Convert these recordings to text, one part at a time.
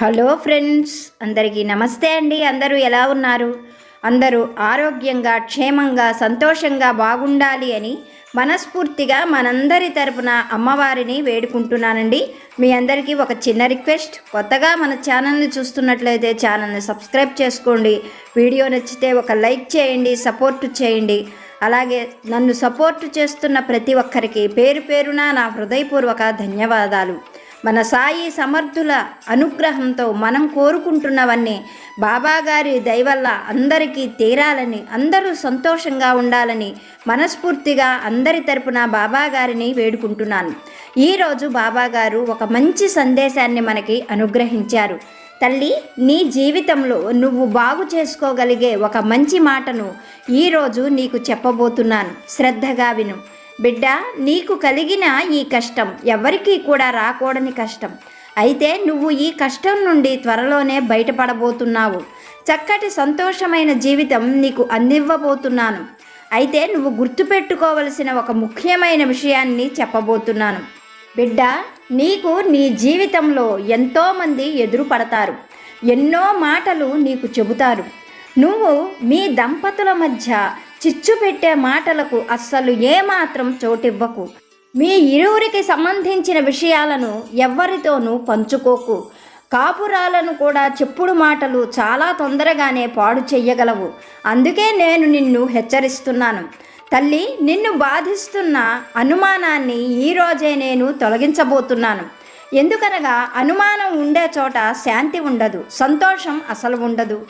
Hello friends అందరికీ నమస్తే అండి. అందరూ ఎలా ఉన్నారు? అందరూ ఆరోగ్యంగా క్షేమంగా సంతోషంగా బాగుండాలి అని మనస్ఫూర్తిగా మనందరి తరపున అమ్మవారిని వేడుకుంటున్నానండి. మీ అందరికీ ఒక చిన్న రిక్వెస్ట్. కొత్తగా మన ఛానల్ని చూస్తున్నట్లయితే ఛానల్ని సబ్స్క్రైబ్ చేసుకోండి. వీడియో నచ్చితే ఒక లైక్ చేయండి సపోర్ట్ చేయండి. అలాగే నన్ను సపోర్ట్ చేస్తున్న ప్రతి ఒక్కరికి పేరు పేరున నా హృదయపూర్వక ధన్యవాదాలు. మన సాయి సమర్థుల అనుగ్రహంతో మనం కోరుకుంటున్నవన్నీ బాబాగారి దయవల్ల అందరికీ తీరాలని అందరూ సంతోషంగా ఉండాలని మనస్ఫూర్తిగా అందరి తరపున బాబాగారిని వేడుకుంటున్నాను. ఈరోజు బాబాగారు ఒక మంచి సందేశాన్ని మనకి అనుగ్రహించారు. తల్లి నీ జీవితంలో నువ్వు బాగు చేసుకోగలిగే ఒక మంచి మాటను ఈరోజు నీకు చెప్పబోతున్నాను. శ్రద్ధగా విను. బిడ్డ నీకు కలిగిన ఈ కష్టం ఎవరికీ కూడా రాకూడని కష్టం. అయితే నువ్వు ఈ కష్టం నుండి త్వరలోనే బయటపడబోతున్నావు. చక్కటి సంతోషమైన జీవితం నీకు అందివ్వబోతున్నాను. అయితే నువ్వు గుర్తుపెట్టుకోవలసిన ఒక ముఖ్యమైన విషయాన్ని చెప్పబోతున్నాను. బిడ్డ నీకు నీ జీవితంలో ఎంతోమంది ఎదురు పడతారు ఎన్నో మాటలు నీకు చెబుతారు. నువ్వు మీ దంపతుల మధ్య చిచ్చు పెట్టే మాటలకు అస్సలు ఏమాత్రం చోటివ్వకు. మీ ఇరువురికి సంబంధించిన విషయాలను ఎవ్వరితోనూ పంచుకోకు. కాపురాలను కూడా చెప్పుడు మాటలు చాలా తొందరగానే పాడు చెయ్యగలవు. అందుకే నేను నిన్ను హెచ్చరిస్తున్నాను. తల్లి నిన్ను బాధిస్తున్న అనుమానాన్ని ఈరోజే నేను తొలగించబోతున్నాను. ఎందుకనగా అనుమానం ఉండే చోట శాంతి ఉండదు సంతోషం అసలు ఉండదు.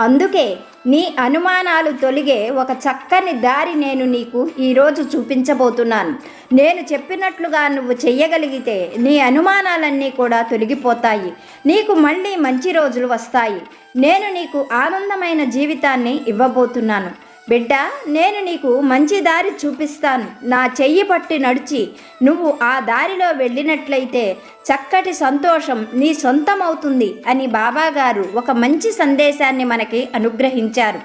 అందుకే నీ అనుమానాలు తొలిగే ఒక చక్కని దారి నేను నీకు ఈరోజు చూపించబోతున్నాను. నేను చెప్పినట్లుగా నువ్వు చెయ్యగలిగితే నీ అనుమానాలన్నీ కూడా తొలగిపోతాయి. నీకు మళ్ళీ మంచి రోజులు వస్తాయి. నేను నీకు ఆనందమైన జీవితాన్ని ఇవ్వబోతున్నాను. బిడ్డ నేను నీకు మంచి దారి చూపిస్తాను. నా చెయ్యి పట్టి నడిచి నువ్వు ఆ దారిలో వెళ్ళినట్లయితే చక్కటి సంతోషం నీ సొంతమవుతుంది అని బాబాగారు ఒక మంచి సందేశాన్ని మనకి అనుగ్రహించారు.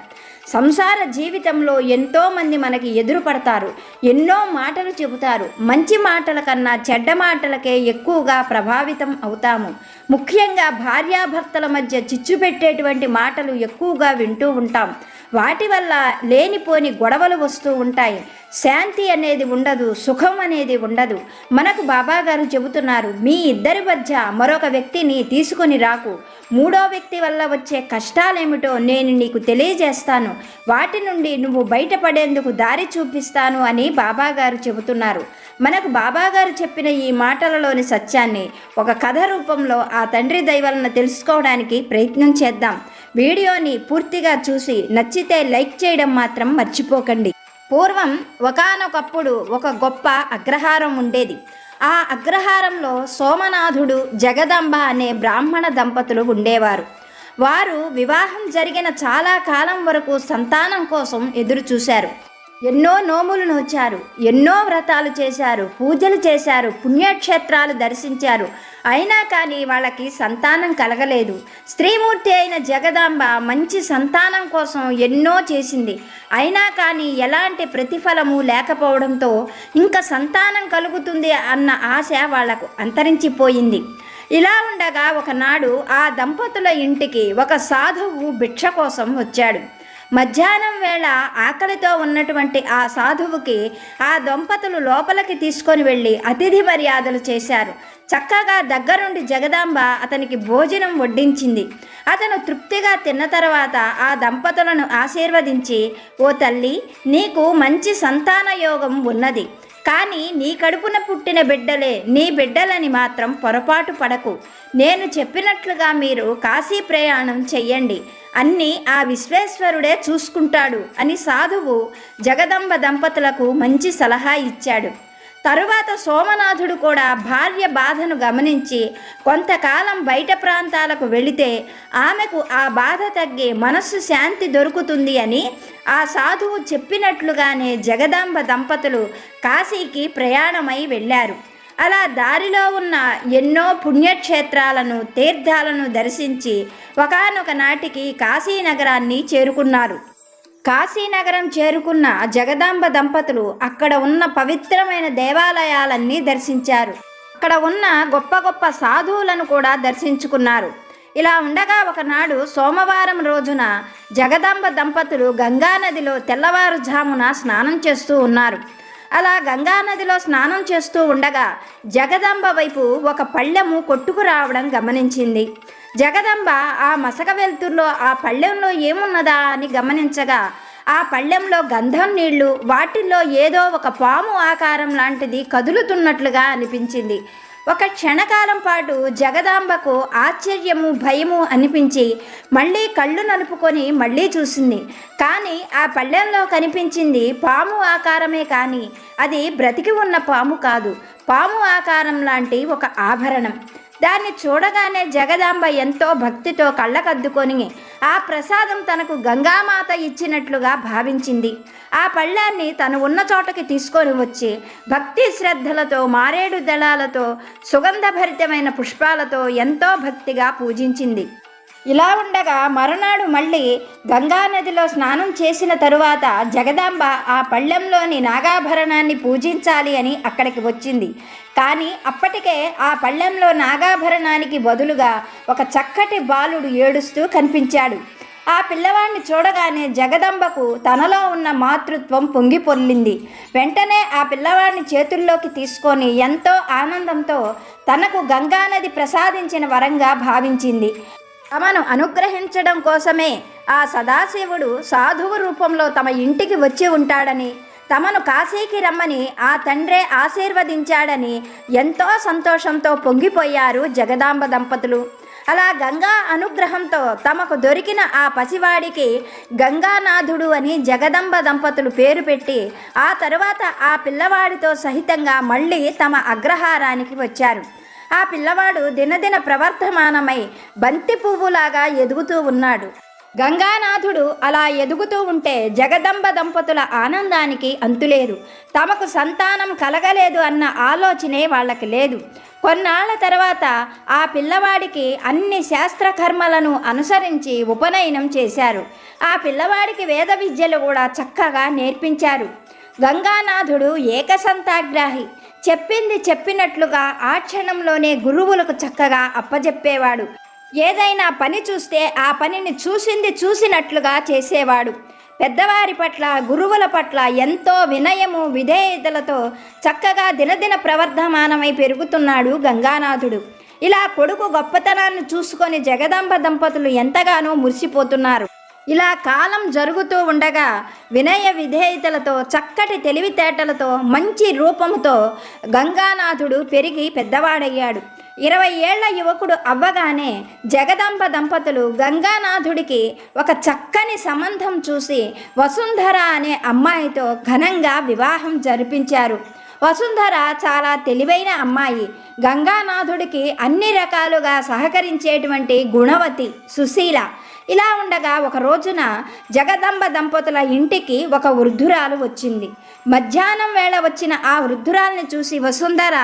సంసార జీవితంలో ఎంతోమంది మనకి ఎదురుపడతారు. ఎన్నో మాటలు చెబుతారు. మంచి మాటల కన్నా చెడ్డ మాటలకే ఎక్కువగా ప్రభావితం అవుతాము. ముఖ్యంగా భార్యాభర్తల మధ్య చిచ్చు పెట్టేటువంటి మాటలు ఎక్కువగా వింటూ ఉంటాం. వాటి వల్ల లేనిపోని గొడవలు వస్తూ ఉంటాయి. శాంతి అనేది ఉండదు సుఖం అనేది ఉండదు. మనకు బాబా గారు చెబుతున్నారు మీ ఇద్దరి మధ్య మరొక వ్యక్తిని తీసుకొని రాకు. మూడో వ్యక్తి వల్ల వచ్చే కష్టాలేమిటో నేను నీకు తెలియజేస్తాను. వాటి నుండి నువ్వు బయటపడేందుకు దారి చూపిస్తాను అని బాబాగారు చెబుతున్నారు. మనకు బాబాగారు చెప్పిన ఈ మాటలలోని సత్యాన్ని ఒక కథ రూపంలో ఆ తండ్రి దైవాలను తెలుసుకోవడానికి ప్రయత్నం చేద్దాం. వీడియోని పూర్తిగా చూసి నచ్చితే లైక్ చేయడం మాత్రం మర్చిపోకండి. పూర్వం ఒకానొకప్పుడు ఒక గొప్ప అగ్రహారం ఉండేది. ఆ అగ్రహారంలో సోమనాథుడు జగదంబ అనే బ్రాహ్మణ దంపతులు ఉండేవారు. వారు వివాహం జరిగిన చాలా కాలం వరకు సంతానం కోసం ఎదురు చూశారు. ఎన్నో నోములు నోచారు ఎన్నో వ్రతాలు చేశారు పూజలు చేశారు పుణ్యక్షేత్రాలు దర్శించారు. అయినా కానీ వాళ్ళకి సంతానం కలగలేదు. స్త్రీమూర్తి అయిన జగదాంబ మంచి సంతానం కోసం ఎన్నో చేసింది. అయినా కానీ ఎలాంటి ప్రతిఫలము లేకపోవడంతో ఇంకా సంతానం కలుగుతుంది అన్న ఆశ వాళ్ళకు అంతరించిపోయింది. ఇలా ఉండగా ఒకనాడు ఆ దంపతుల ఇంటికి ఒక సాధువు భిక్ష కోసం వచ్చాడు. మధ్యాహ్నం వేళ ఆకలితో ఉన్నటువంటి ఆ సాధువుకి ఆ దంపతులు లోపలికి తీసుకొని వెళ్ళి అతిథి మర్యాదలు చేశారు. చక్కగా దగ్గరుండి జగదాంబ అతనికి భోజనం వడ్డించింది. అతను తృప్తిగా తిన్న తర్వాత ఆ దంపతులను ఆశీర్వదించి ఓ తల్లి నీకు మంచి సంతాన యోగం ఉన్నది. కానీ నీ కడుపున పుట్టిన బిడ్డలే నీ బిడ్డలని మాత్రం పొరపాటు పడకు. నేను చెప్పినట్లుగా మీరు కాశీ ప్రయాణం చెయ్యండి. అన్నీ ఆ విశ్వేశ్వరుడే చూసుకుంటాడు అని సాధువు జగదంబ దంపతులకు మంచి సలహా ఇచ్చాడు. తరువాత సోమనాథుడు కూడా భార్య బాధను గమనించి కొంతకాలం బయట ప్రాంతాలకు వెళితే ఆమెకు ఆ బాధ తగ్గి మనస్సు శాంతి దొరుకుతుంది అని ఆ సాధువు చెప్పినట్లుగానే జగదాంబ దంపతులు కాశీకి ప్రయాణమై వెళ్ళారు. అలా దారిలో ఉన్న ఎన్నో పుణ్యక్షేత్రాలను తీర్థాలను దర్శించి ఒకనొక నాటికి కాశీనగరాన్ని చేరుకున్నారు. కాశీనగరం చేరుకున్న జగదాంబ దంపతులు అక్కడ ఉన్న పవిత్రమైన దేవాలయాలన్నీ దర్శించారు. అక్కడ ఉన్న గొప్ప గొప్ప సాధువులను కూడా దర్శించుకున్నారు. ఇలా ఉండగా ఒకనాడు సోమవారం రోజున జగదాంబ దంపతులు గంగానదిలో తెల్లవారుజామున స్నానం చేస్తూ ఉన్నారు. అలా గంగానదిలో స్నానం చేస్తూ ఉండగా జగదాంబ వైపు ఒక పళ్ళెము కొట్టుకు రావడం గమనించింది. జగదంబ ఆ మసక వెలుతుర్లో ఆ పళ్ళెంలో ఏమున్నదా అని గమనించగా ఆ పళ్ళెంలో గంధం నీళ్ళు వాటిల్లో ఏదో ఒక పాము ఆకారం లాంటిది కదులుతున్నట్లుగా అనిపించింది. ఒక క్షణకాలం పాటు జగదాంబకు ఆశ్చర్యము భయము అనిపించి మళ్ళీ కళ్ళు నలుపుకొని మళ్ళీ చూసింది. కానీ ఆ పళ్ళెంలో కనిపించింది పాము ఆకారమే కానీ అది బ్రతికి ఉన్న పాము కాదు. పాము ఆకారం లాంటి ఒక ఆభరణం. దాన్ని చూడగానే జగదాంబ ఎంతో భక్తితో కళ్ళకద్దుకొని ఆ ప్రసాదం తనకు గంగామాత ఇచ్చినట్లుగా భావించింది. ఆ పళ్ళాన్ని తను ఉన్న చోటకి తీసుకొని వచ్చి భక్తి శ్రద్ధలతో మారేడు దళాలతో సుగంధభరితమైన పుష్పాలతో ఎంతో భక్తిగా పూజించింది. ఇలా ఉండగా మరునాడు మళ్ళీ గంగానదిలో స్నానం చేసిన తరువాత జగదాంబ ఆ పళ్ళెంలోని నాగాభరణాన్ని పూజించాలి అని అక్కడికి వచ్చింది. కానీ అప్పటికే ఆ పళ్ళెంలో నాగాభరణానికి బదులుగా ఒక చక్కటి బాలుడు ఏడుస్తూ కనిపించాడు. ఆ పిల్లవాడిని చూడగానే జగదంబకు తనలో ఉన్న మాతృత్వం పొంగి పొర్లింది. వెంటనే ఆ పిల్లవాడిని చేతుల్లోకి తీసుకొని ఎంతో ఆనందంతో తనకు గంగానది ప్రసాదించిన వరంగా భావించింది. తమను అనుగ్రహించడం కోసమే ఆ సదాశివుడు సాధువు రూపంలో తమ ఇంటికి వచ్చి ఉంటాడని తమను కాశీకి రమ్మని ఆ తండ్రే ఆశీర్వదించాడని ఎంతో సంతోషంతో పొంగిపోయారు జగదాంబ దంపతులు. అలా గంగా అనుగ్రహంతో తమకు దొరికిన ఆ పసివాడికి గంగానాథుడు అని జగదంబ దంపతులు పేరు పెట్టి ఆ తరువాత ఆ పిల్లవాడితో సహితంగా మళ్ళీ తమ అగ్రహారానికి వచ్చారు. ఆ పిల్లవాడు దినదిన ప్రవర్ధమానమై బంతి పువ్వులాగా ఎదుగుతూ ఉన్నాడు. గంగానాథుడు అలా ఎదుగుతూ ఉంటే జగదంబ దంపతుల ఆనందానికి అంతులేదు. తమకు సంతానం కలగలేదు అన్న ఆలోచనే వాళ్ళకి లేదు. కొన్నాళ్ళ తర్వాత ఆ పిల్లవాడికి అన్ని శాస్త్రకర్మలను అనుసరించి ఉపనయనం చేశారు. ఆ పిల్లవాడికి వేద విద్యలు కూడా చక్కగా నేర్పించారు. గంగానాథుడు ఏకసంతాగ్రాహి. చెప్పింది చెప్పినట్లుగా ఆ క్షణంలోనే గురువులకు చక్కగా అప్పజెప్పేవాడు. ఏదైనా పని చూస్తే ఆ పనిని చూసింది చూసినట్లుగా చేసేవాడు. పెద్దవారి పట్ల గురువుల పట్ల ఎంతో వినయము విధేయతలతో చక్కగా దినదిన ప్రవర్ధమానమై పెరుగుతున్నాడు గంగానాథుడు. ఇలా కొడుకు గొప్పతనాన్ని చూసుకొని జగదాంబ దంపతులు ఎంతగానో మురిసిపోతున్నారు. ఇలా కాలం జరుగుతూ ఉండగా వినయ విధేయతలతో చక్కటి తెలివితేటలతో మంచి రూపంతో గంగానాథుడు పెరిగి పెద్దవాడయ్యాడు. ఇరవై ఏళ్ళ యువకుడు అవ్వగానే జగదంబ దంపతులు గంగానాథుడికి ఒక చక్కని సంబంధం చూసి వసుంధర అనే అమ్మాయితో ఘనంగా వివాహం జరిపించారు. వసుంధర చాలా తెలివైన అమ్మాయి. గంగానాథుడికి అన్ని రకాలుగా సహకరించేటువంటి గుణవతి సుశీల. ఇలా ఉండగా ఒక రోజున జగదంబ దంపతుల ఇంటికి ఒక వృద్ధురాలు వచ్చింది. మధ్యాహ్నం వేళ వచ్చిన ఆ వృద్ధురాల్ని చూసి వసుంధర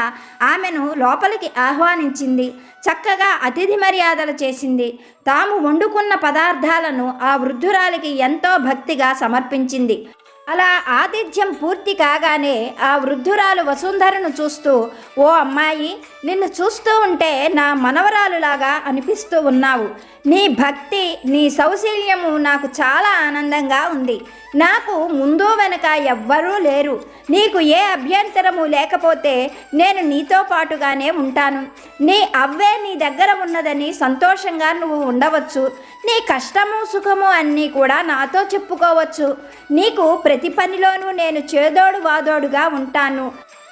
ఆమెను లోపలికి ఆహ్వానించింది. చక్కగా అతిథి మర్యాదలు చేసింది. తాము వండుకున్న పదార్థాలను ఆ వృద్ధురాలికి ఎంతో భక్తిగా సమర్పించింది. అలా ఆతిథ్యం పూర్తి కాగానే ఆ వృద్ధురాలు వసుంధరను చూస్తూ ఓ అమ్మాయి నిన్ను చూస్తూ ఉంటే నా మనవరాలులాగా అనిపిస్తూ ఉన్నావు. నీ భక్తి నీ సౌశల్యము నాకు చాలా ఆనందంగా ఉంది. నాకు ముందు వెనక ఎవ్వరూ లేరు. నీకు ఏ అభ్యంతరము లేకపోతే నేను నీతో పాటుగానే ఉంటాను. నీ అవ్వే నీ దగ్గర ఉన్నదని సంతోషంగా నువ్వు ఉండవచ్చు. నీ కష్టము సుఖము అన్నీ కూడా నాతో చెప్పుకోవచ్చు. నీకు ప్రతి పనిలోనూ నేను చేదోడు వాదోడుగా ఉంటాను.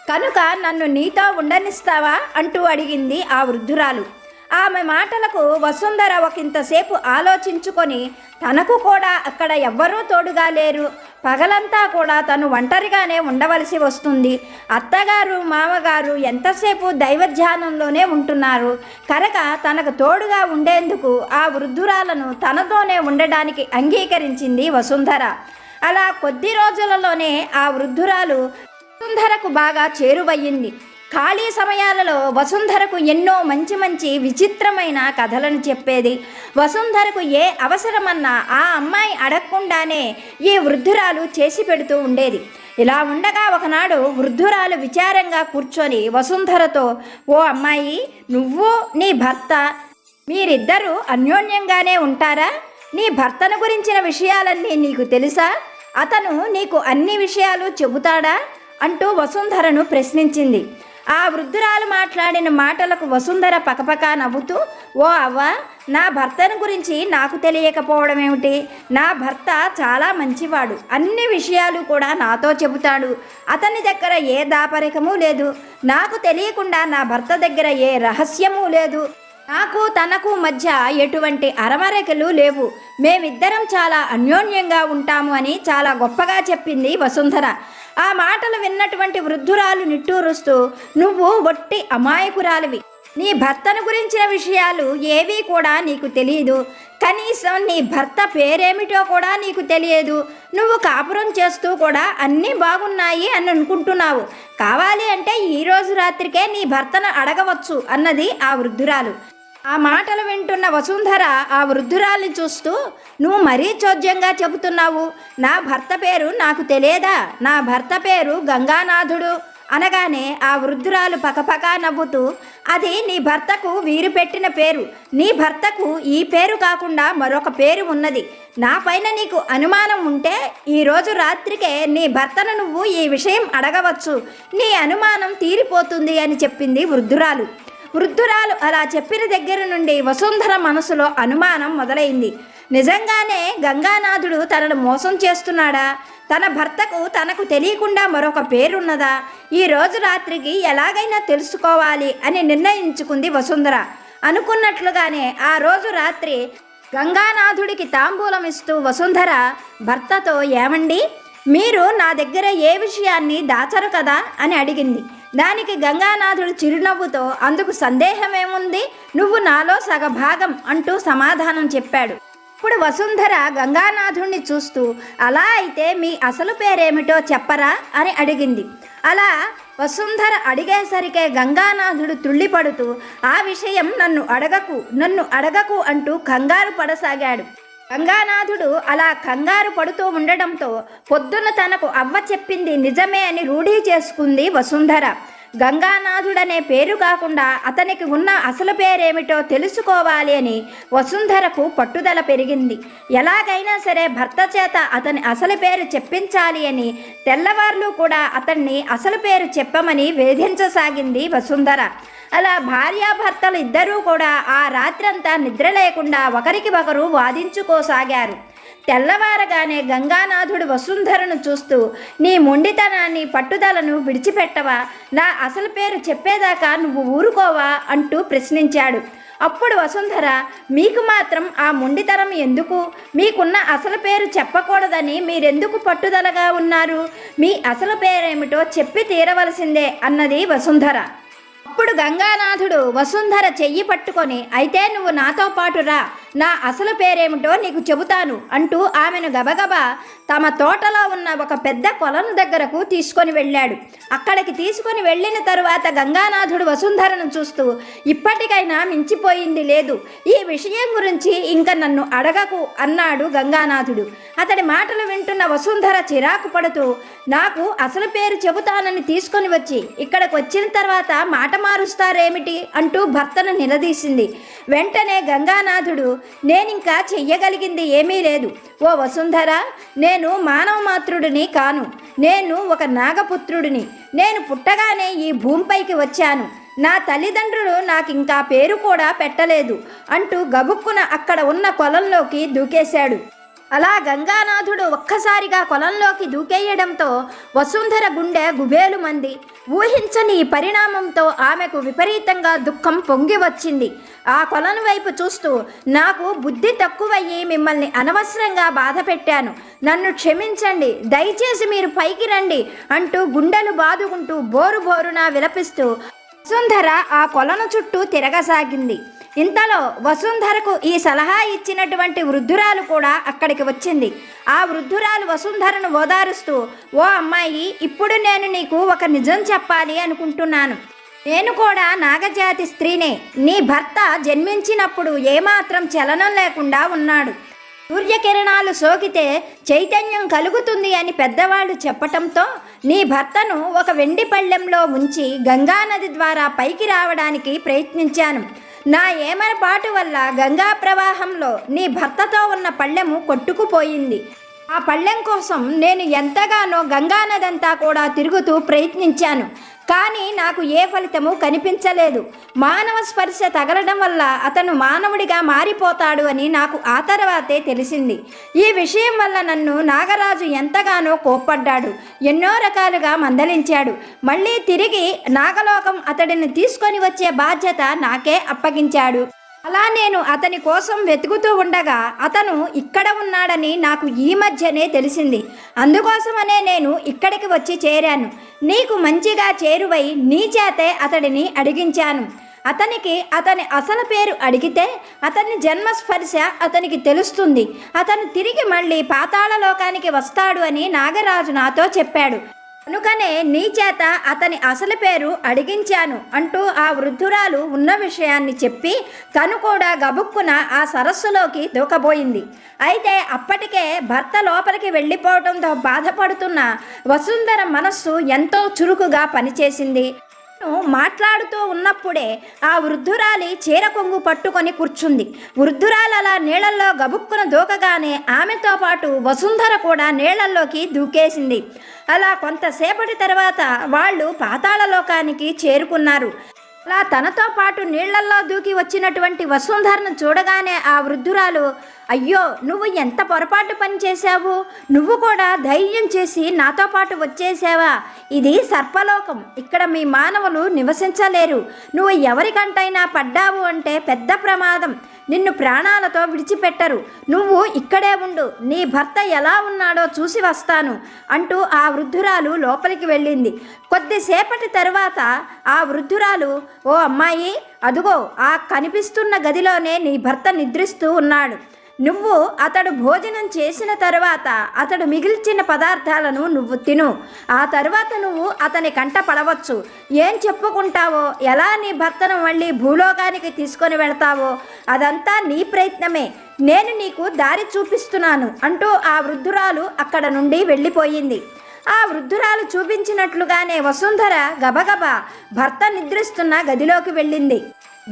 కనుక నన్ను నీతో ఉండనిస్తావా? అంటూ అడిగింది ఆ వృద్ధురాలు. ఆమె మాటలకు వసుంధర ఒకంతసేపు ఆలోచించుకొని తనకు కూడా అక్కడ ఎవ్వరూ తోడుగా లేరు. పగలంతా కూడా తను ఒంటరిగానే ఉండవలసి వస్తుంది. అత్తగారు మామగారు ఎంతసేపు దైవధ్యానంలోనే ఉంటున్నారు. కనుక తనకు తోడుగా ఉండేందుకు ఆ వృద్ధురాలను తనతోనే ఉండడానికి అంగీకరించింది వసుంధర. అలా కొద్ది రోజులలోనే ఆ వృద్ధురాలు వసుంధరకు బాగా చేరువయ్యింది. ఖాళీ సమయాలలో వసుంధరకు ఎన్నో మంచి మంచి విచిత్రమైన కథలను చెప్పేది. వసుంధరకు ఏ అవసరమన్నా ఆ అమ్మాయి అడగకుండానే ఈ వృద్ధురాలు చేసి పెడుతూ ఉండేది. ఇలా ఉండగా ఒకనాడు వృద్ధురాలు విచారంగా కూర్చొని వసుంధరతో ఓ అమ్మాయి నువ్వు నీ భర్త మీరిద్దరూ అన్యోన్యంగానే ఉంటారా? నీ భర్తను గురించిన విషయాలన్నీ నీకు తెలుసా? అతను నీకు అన్ని విషయాలు చెబుతాడా? అంటూ వసుంధరను ప్రశ్నించింది. ఆ వృద్ధురాలు మాట్లాడిన మాటలకు వసుంధర పకపక నవ్వుతూ ఓ అవ్వ నా భర్తను గురించి నాకు తెలియకపోవడం ఏమిటి? నా భర్త చాలా మంచివాడు. అన్ని విషయాలు కూడా నాతో చెబుతాడు. అతని దగ్గర ఏ దాపరికము లేదు. నాకు తెలియకుండా నా భర్త దగ్గర ఏ రహస్యము లేదు. నాకు తనకు మధ్య ఎటువంటి అరమరికలు లేవు. మేమిద్దరం చాలా అన్యోన్యంగా ఉంటాము అని చాలా గొప్పగా చెప్పింది వసుంధర. ఆ మాటలు విన్నటువంటి వృద్ధురాలు నిట్టూరుస్తూ నువ్వు ఒట్టి అమాయకురాలివి. నీ భర్తను గురించిన విషయాలు ఏవీ కూడా నీకు తెలియదు కనీసం నీ భర్త పేరేమిటో కూడా నీకు తెలియదు. నువ్వు కాపురం చేస్తూ కూడా అన్నీ బాగున్నాయి అని అనుకుంటున్నావు. కావాలి అంటే ఈ రోజు రాత్రికే నీ భర్తను అడగవచ్చు అన్నది ఆ వృద్ధురాలు. ఆ మాటలు వింటున్న వసుంధర ఆ వృద్ధురాల్ని చూస్తూ నువ్వు మరీ చోద్యంగా చెబుతున్నావు. నా భర్త పేరు నాకు తెలియదా? నా భర్త పేరు గంగానాథుడు. అనగానే ఆ వృద్ధురాలు పకపక నవ్వుతూ అది నీ భర్తకు వీరు పెట్టిన పేరు. నీ భర్తకు ఈ పేరు కాకుండా మరొక పేరు ఉన్నది. నా పైన నీకు అనుమానం ఉంటే ఈరోజు రాత్రికే నీ భర్తను నువ్వు ఈ విషయం అడగవచ్చు. నీ అనుమానం తీరిపోతుంది అని చెప్పింది వృద్ధురాలు. వృద్ధురాలు అలా చెప్పిన దగ్గర నుండి వసుంధర మనసులో అనుమానం మొదలైంది. నిజంగానే గంగానాథుడు తనను మోసం చేస్తున్నాడా? తన భర్తకు తనకు తెలియకుండా మరొక పేరున్నదా? ఈ రోజు రాత్రికి ఎలాగైనా తెలుసుకోవాలి అని నిర్ణయించుకుంది వసుంధర. అనుకున్నట్లుగానే ఆ రోజు రాత్రి గంగానాథుడికి తాంబూలం ఇస్తూ వసుంధర భర్తతో ఏమండి? మీరు నా దగ్గర ఏ విషయాన్ని దాచరు కదా? అని అడిగింది. దానికి గంగానాథుడు చిరునవ్వుతో అందుకు సందేహమేముంది? నువ్వు నాలో సగభాగం అంటూ సమాధానం చెప్పాడు. ఇప్పుడు వసుంధర గంగానాథుణ్ణి చూస్తూ అలా అయితే మీ అసలు పేరేమిటో చెప్పరా? అని అడిగింది. అలా వసుంధర అడిగేసరికే గంగానాథుడు తుళ్ళిపడుతూ ఆ విషయం నన్ను అడగకు నన్ను అడగకు అంటూ కంగారు పడసాగాడు. గంగానాథుడు అలా కంగారు పడుతూ ఉండడంతో పొద్దున తనకు అవ్వ చెప్పింది నిజమే అని రూఢీ చేసుకుంది వసుంధర. గంగానాథుడనే పేరు కాకుండా అతనికి ఉన్న అసలు పేరేమిటో తెలుసుకోవాలి అని వసుంధరకు పట్టుదల పెరిగింది. ఎలాగైనా సరే భర్త చేత అతని అసలు పేరు చెప్పించాలి అని తెల్లవార్లు కూడా అతన్ని అసలు పేరు చెప్పమని వేధించసాగింది వసుంధర. అలా భార్యాభర్తలు ఇద్దరూ కూడా ఆ రాత్రంతా నిద్ర లేకుండా ఒకరికి ఒకరు వాదించుకోసాగారు. తెల్లవారగానే గంగానాథుడు వసుంధరను చూస్తూ నీ మొండితనాన్ని పట్టుదలను విడిచిపెట్టవా? నా అసలు పేరు చెప్పేదాకా నువ్వు ఊరుకోవా? అంటూ ప్రశ్నించాడు. అప్పుడు వసుంధర మీకు మాత్రం ఆ మొండితనం ఎందుకు? మీకున్న అసలు పేరు చెప్పకూడదని మీరెందుకు పట్టుదలగా ఉన్నారు? మీ అసలు పేరేమిటో చెప్పి తీరవలసిందే అన్నది వసుంధర. అప్పుడు గంగానాథుడు వసుంధర చెయ్యి పట్టుకొని అయితే నువ్వు నాతో పాటు రా. నా అసలు పేరేమిటో నీకు చెబుతాను అంటూ ఆమెను గబగబా తమ తోటలో ఉన్న ఒక పెద్ద కొలను దగ్గరకు తీసుకొని వెళ్ళాడు. అక్కడికి తీసుకొని వెళ్ళిన తరువాత గంగానాథుడు వసుంధరను చూస్తూ ఇప్పటికైనా మించిపోయింది లేదు. ఈ విషయం గురించి ఇంక నన్ను అడగకు అన్నాడు గంగానాథుడు. అతడి మాటలు వింటున్న వసుంధర చిరాకు పడుతూ నాకు అసలు పేరు చెబుతానని తీసుకొని వచ్చి ఇక్కడికి వచ్చిన తర్వాత మాట మారుస్తారేమిటి అంటూ భర్తను నిలదీసింది. వెంటనే గంగానాథుడు నేనింకా చెయ్యగలిగింది ఏమీ లేదు. ఓ వసుంధర నేను మానవ మాతృడిని కాను. నేను ఒక నాగపుత్రుడిని. నేను పుట్టగానే ఈ భూమిపైకి వచ్చాను. నా తల్లిదండ్రులు నాకు ఇంకా పేరు కూడా పెట్టలేదు అంటూ గబుక్కున అక్కడ ఉన్న కొలంలోకి దూకేశాడు. అలా గంగానాథుడు ఒక్కసారిగా కొలంలోకి దూకేయడంతో వసుంధర గుండె గుబేలు మంది. ఊహించని పరిణామంతో ఆమెకు విపరీతంగా దుఃఖం పొంగి వచ్చింది. ఆ కొలను వైపు చూస్తూ నాకు బుద్ధి తక్కువయ్యి మిమ్మల్ని అనవసరంగా బాధ పెట్టాను. నన్ను క్షమించండి దయచేసి మీరు పైకి రండి అంటూ గుండెలు బాదుకుంటూ బోరు బోరున విలపిస్తూ వసుంధర ఆ కొలను చుట్టూ తిరగసాగింది. ఇంతలో వసుంధరకు ఈ సలహా ఇచ్చినటువంటి వృద్ధురాలు కూడా అక్కడికి వచ్చింది. ఆ వృద్ధురాలు వసుంధరను ఓదారుస్తూ ఓ అమ్మాయి ఇప్పుడు నేను నీకు ఒక నిజం చెప్పాలి అనుకుంటున్నాను. నేను కూడా నాగజాతి స్త్రీనే. నీ భర్త జన్మించినప్పుడు ఏమాత్రం చలనం లేకుండా ఉన్నాడు. సూర్యకిరణాలు సోకితే చైతన్యం కలుగుతుంది అని పెద్దవాళ్ళు చెప్పటంతో నీ భర్తను ఒక వెండి పళ్ళెంలో ఉంచి గంగానది ద్వారా పైకి రావడానికి ప్రయత్నించాను. నా ఏమరపాటు వల్ల గంగా ప్రవాహంలో నీ భర్తతో ఉన్న పళ్ళెము కొట్టుకుపోయింది. ఆ పళ్ళెం కోసం నేను ఎంతగానో గంగానదంతా కూడా తిరుగుతూ ప్రయత్నించాను. కానీ నాకు ఏ ఫలితము కనిపించలేదు. మానవ స్పర్శ తగలడం వల్ల అతను మానవుడిగా మారిపోతాడు అని నాకు ఆ తర్వాతే తెలిసింది. ఈ విషయం వల్ల నన్ను నాగరాజు ఎంతగానో కోప్పడ్డాడు. ఎన్నో రకాలుగా మందలించాడు. మళ్ళీ తిరిగి నాగలోకం అతడిని తీసుకొని వచ్చే బాధ్యత నాకే అప్పగించాడు. అలా నేను అతని కోసం వెతుకుతూ ఉండగా అతను ఇక్కడ ఉన్నాడని నాకు ఈ మధ్యనే తెలిసింది. అందుకోసమనే నేను ఇక్కడికి వచ్చి చేరాను. నీకు మంచిగా చేరువై నీ చేతే అతడిని అడిగించాను. అతనికి అతని అసలు పేరు అడిగితే అతని జన్మస్పర్శ అతనికి తెలుస్తుంది. అతను తిరిగి మళ్ళీ పాతాళ లోకానికి వస్తాడు అని నాగరాజు నాతో చెప్పాడు. కనుకనే నీ చేత అతని అసలు పేరు అడిగించాను అంటూ ఆ వృద్ధురాలు ఉన్న విషయాన్ని చెప్పి తను కూడా గబుక్కున ఆ సరస్సులోకి దూకబోయింది. అయితే అప్పటికే భర్త లోపలికి వెళ్ళిపోవడంతో బాధపడుతున్న వసుంధర మనస్సు ఎంతో చురుకుగా పనిచేసింది. మాట్లాడుతూ ఉన్నప్పుడే ఆ వృద్ధురాలి చీర కొంగు పట్టుకొని కూర్చుంది. వృద్ధురాలు అలా నీళ్ళల్లో గబుక్కున దూకగానే ఆమెతో పాటు వసుంధర కూడా నీళ్ళల్లోకి దూకేసింది. అలా కొంతసేపటి తర్వాత వాళ్ళు పాతాళలోకానికి చేరుకున్నారు. అలా తనతో పాటు నీళ్ళల్లో దూకి వచ్చినటువంటి వసుంధరను చూడగానే ఆ వృద్ధురాలు అయ్యో నువ్వు ఎంత పొరపాటు పని చేశావు? నువ్వు కూడా ధైర్యం చేసి నాతో పాటు వచ్చేసావా? ఇది సర్పలోకం. ఇక్కడ మీ మానవులు నివసించలేరు. నువ్వు ఎవరికంటైనా పడ్డావు అంటే పెద్ద ప్రమాదం. నిన్ను ప్రాణాలతో విడిచిపెట్టరు. నువ్వు ఇక్కడే ఉండు. నీ భర్త ఎలా ఉన్నాడో చూసి వస్తాను అంటూ ఆ వృద్ధురాలు లోపలికి వెళ్ళింది. కొద్దిసేపటి తరువాత ఆ వృద్ధురాలు ఓ అమ్మాయి అదుగో ఆ కనిపిస్తున్న గదిలోనే నీ భర్త నిద్రిస్తూ ఉన్నాడు. నువ్వు అతడు భోజనం చేసిన తర్వాత అతడు మిగిల్చిన పదార్థాలను నువ్వు తిను. ఆ తర్వాత నువ్వు అతని కంట పడవచ్చు. ఏం చెప్పుకుంటావో ఎలా నీ భర్తను మళ్ళీ భూలోకానికి తీసుకొని వెళ్తావో అదంతా నీ ప్రయత్నమే. నేను నీకు దారి చూపిస్తున్నాను అంటూ ఆ వృద్ధురాలు అక్కడ నుండి వెళ్ళిపోయింది. ఆ వృద్ధురాలు చూపించినట్లుగానే వసుంధర గబగబా భర్త నిద్రిస్తున్న గదిలోకి వెళ్ళింది.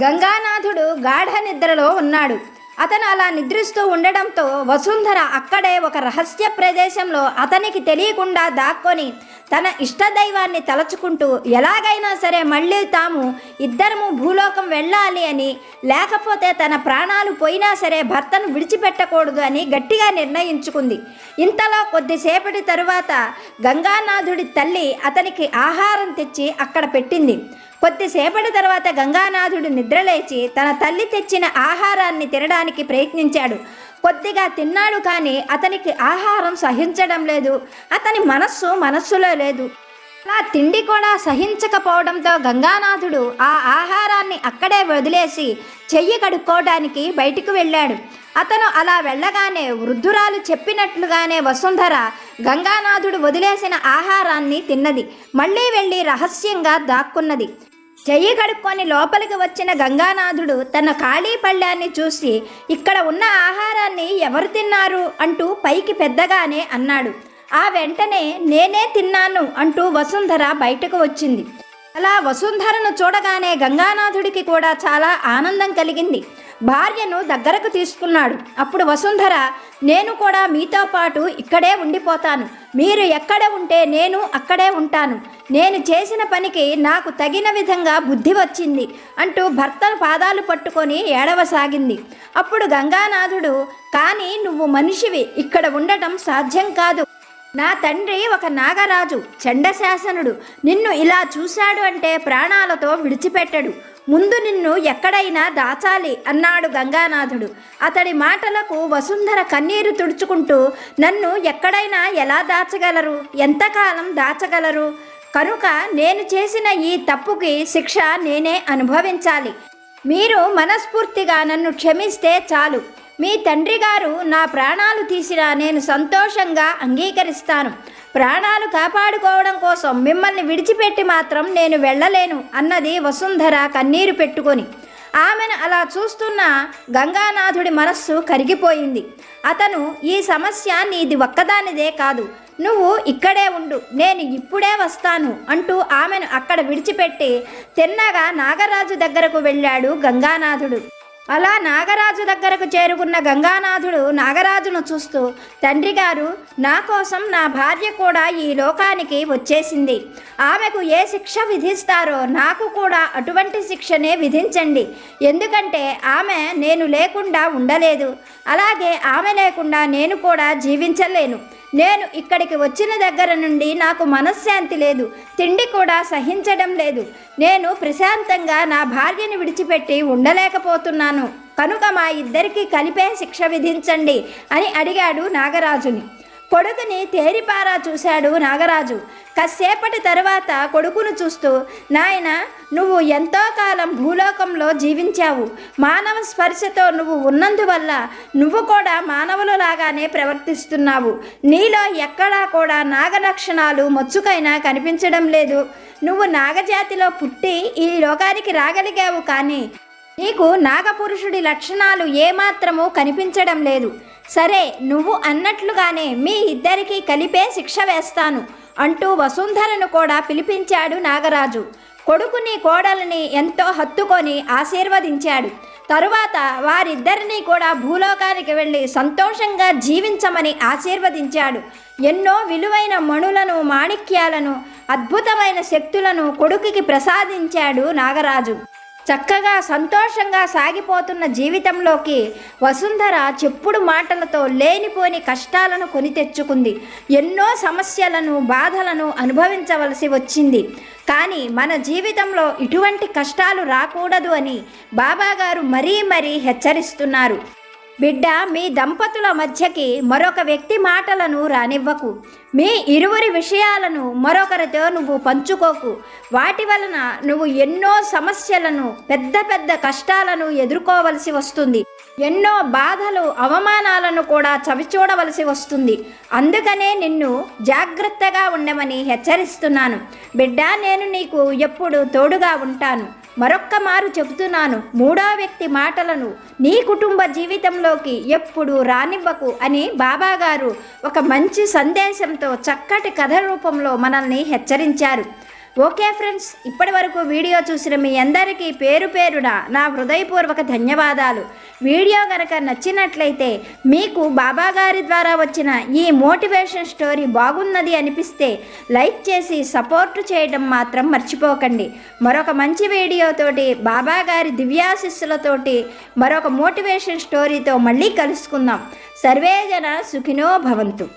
గంగానాథుడు గాఢ నిద్రలో ఉన్నాడు. అతను అలా నిద్రిస్తూ ఉండడంతో వసుంధర అక్కడే ఒక రహస్య ప్రదేశంలో అతనికి తెలియకుండా దాక్కొని తన ఇష్టదైవాన్ని తలచుకుంటూ ఎలాగైనా సరే మళ్ళీ తాము ఇద్దరము భూలోకం వెళ్ళాలి అని లేకపోతే తన ప్రాణాలు పోయినా సరే భర్తను విడిచిపెట్టకూడదు అని గట్టిగా నిర్ణయించుకుంది. ఇంతలో కొద్దిసేపటి తరువాత గంగానాథుడి తల్లి అతనికి ఆహారం తెచ్చి అక్కడ పెట్టింది. కొద్దిసేపటి తర్వాత గంగానాథుడు నిద్రలేచి తన తల్లి తెచ్చిన ఆహారాన్ని తినడానికి ప్రయత్నించాడు. కొద్దిగా తిన్నాడు కానీ అతనికి ఆహారం సహించడం లేదు. అతని మనస్సు మనస్సులో లేదు. అలా తిండి కూడా సహించకపోవడంతో గంగానాథుడు ఆ ఆహారాన్ని అక్కడే వదిలేసి చెయ్యి కడుక్కోవడానికి బయటికి వెళ్ళాడు. అతను అలా వెళ్ళగానే వృద్ధురాలు చెప్పినట్లుగానే వసుంధర గంగానాథుడు వదిలేసిన ఆహారాన్ని తిన్నది. మళ్ళీ వెళ్ళి రహస్యంగా దాక్కున్నది. చెయ్యి కడుక్కొని లోపలికి వచ్చిన గంగానాథుడు తన ఖాళీ పళ్ళాన్ని చూసి ఇక్కడ ఉన్న ఆహారాన్ని ఎవరు తిన్నారు? అంటూ పైకి పెద్దగానే అన్నాడు. ఆ వెంటనే నేనే తిన్నాను అంటూ వసుంధర బయటకు వచ్చింది. అలా వసుంధరను చూడగానే గంగానాథుడికి కూడా చాలా ఆనందం కలిగింది. భార్యను దగ్గరకు తీసుకున్నాడు. అప్పుడు వసుంధర నేను కూడా మీతో పాటు ఇక్కడే ఉండిపోతాను. మీరు ఎక్కడ ఉంటే నేను అక్కడే ఉంటాను. నేను చేసిన పనికి నాకు తగిన విధంగా బుద్ధి వచ్చింది అంటూ భర్త పాదాలు పట్టుకొని ఏడవసాగింది. అప్పుడు గంగానాథుడు కానీ నువ్వు మనిషివి. ఇక్కడ ఉండటం సాధ్యం కాదు. నా తండ్రి ఒక నాగరాజు చండశాసనుడు. నిన్ను ఇలా చూశాడు అంటే ప్రాణాలతో విడిచిపెట్టడు. ముందు నిన్ను ఎక్కడైనా దాచాలి అన్నాడు గంగానాథుడు. అతడి మాటలకు వసుంధర కన్నీరు తుడుచుకుంటూ నన్ను ఎక్కడైనా ఎలా దాచగలరు? ఎంతకాలం దాచగలరు? కనుక నేను చేసిన ఈ తప్పుకి శిక్ష నేనే అనుభవించాలి. మీరు మనస్ఫూర్తిగా నన్ను క్షమిస్తే చాలు. మీ తండ్రి గారు నా ప్రాణాలు తీసినా నేను సంతోషంగా అంగీకరిస్తాను. ప్రాణాలు కాపాడుకోవడం కోసం మిమ్మల్ని విడిచిపెట్టి మాత్రం నేను వెళ్ళలేను అన్నది వసుంధర కన్నీరు పెట్టుకొని. ఆమెను అలా చూస్తున్న గంగానాథుడి మనస్సు కరిగిపోయింది. అతను ఈ సమస్య నీది ఒక్కదానిదే కాదు. నువ్వు ఇక్కడే ఉండు. నేను ఇప్పుడే వస్తాను అంటూ ఆమెను అక్కడ విడిచిపెట్టి తిన్నగా నాగరాజు దగ్గరకు వెళ్ళాడు గంగానాథుడు. అలా నాగరాజు దగ్గరకు చేరుకున్న గంగానాథుడు నాగరాజును చూస్తూ తండ్రి గారు నా కోసం నా భార్య కూడా ఈ లోకానికి వచ్చేసింది. ఆమెకు ఏ శిక్ష విధిస్తారో నాకు కూడా అటువంటి శిక్షనే విధించండి. ఎందుకంటే ఆమె నేను లేకుండా ఉండలేదు. అలాగే ఆమె లేకుండా నేను కూడా జీవించలేను. నేను ఇక్కడికి వచ్చిన దగ్గర నుండి నాకు మనశ్శాంతి లేదు. తిండి కూడా సహించడం లేదు. నేను ప్రశాంతంగా నా భార్యను విడిచిపెట్టి ఉండలేకపోతున్నాను. కనుక మా ఇద్దరికి కలిపే శిక్ష విధించండి అని అడిగాడు నాగరాజుని. కొడుకుని తేరిపారా చూశాడు నాగరాజు. కాసేపటి తర్వాత కొడుకును చూస్తూ నాయన నువ్వు ఎంతో కాలం భూలోకంలో జీవించావు. మానవ స్పర్శతో నువ్వు ఉన్నందువల్ల నువ్వు కూడా మానవులలాగానే ప్రవర్తిస్తున్నావు. నీలో ఎక్కడా కూడా నాగలక్షణాలు మచ్చుకైనా కనిపించడం లేదు. నువ్వు నాగజాతిలో పుట్టి ఈ లోకానికి రాగలిగావు కానీ నీకు నాగపురుషుడి లక్షణాలు ఏమాత్రము కనిపించడం లేదు. సరే నువ్వు అన్నట్లుగానే మీ ఇద్దరికీ కలిపే శిక్ష వేస్తాను అంటూ వసుంధరను కూడా పిలిపించాడు నాగరాజు. కొడుకుని కోడలిని ఎంతో హత్తుకొని ఆశీర్వదించాడు. తరువాత వారిద్దరినీ కూడా భూలోకానికి వెళ్ళి సంతోషంగా జీవించమని ఆశీర్వదించాడు. ఎన్నో విలువైన మణులను మాణిక్యాలను అద్భుతమైన శక్తులను కొడుకుకి ప్రసాదించాడు నాగరాజు. చక్కగా సంతోషంగా సాగిపోతున్న జీవితంలోకి వసుంధర చెప్పుడు మాటలతో లేనిపోని కష్టాలను కొని తెచ్చుకుంది. ఎన్నో సమస్యలను బాధలను అనుభవించవలసి వచ్చింది. కానీ మన జీవితంలో ఇటువంటి కష్టాలు రాకూడదు అని బాబాగారు మరీ మరీ హెచ్చరిస్తున్నారు. బిడ్డ మీ దంపతుల మధ్యకి మరొక వ్యక్తి మాటలను రానివ్వకు. మీ ఇరువురి విషయాలను మరొకరితో నువ్వు పంచుకోకు. వాటి వలన నువ్వు ఎన్నో సమస్యలను పెద్ద పెద్ద కష్టాలను ఎదుర్కోవలసి వస్తుంది. ఎన్నో బాధలు అవమానాలను కూడా చవిచూడవలసి వస్తుంది. అందుకనే నిన్ను జాగ్రత్తగా ఉండమని హెచ్చరిస్తున్నాను. బిడ్డ నేను నీకు ఎప్పుడు తోడుగా ఉంటాను. మరొక్క మారు చెబుతున్నాను. మూడో వ్యక్తి మాటలను నీ కుటుంబ జీవితంలోకి ఎప్పుడు రానివ్వకు అని బాబాగారు ఒక మంచి సందేశంతో చక్కటి కథ రూపంలో మనల్ని హెచ్చరించారు. ఓకే ఫ్రెండ్స్ ఇప్పటి వరకు వీడియో చూసిన మీ అందరికీ పేరు పేరున నా హృదయపూర్వక ధన్యవాదాలు. వీడియో కనుక నచ్చినట్లయితే మీకు బాబా గారి ద్వారా వచ్చిన ఈ మోటివేషన్ స్టోరీ బాగున్నది అనిపిస్తే లైక్ చేసి సపోర్ట్ చేయడం మాత్రం మర్చిపోకండి. మరొక మంచి వీడియోతోటి బాబా గారి దివ్యాశిస్సులతోటి మరొక మోటివేషన్ స్టోరీతో మళ్ళీ కలుసుకుందాం. సర్వేజన సుఖినో భవంతు.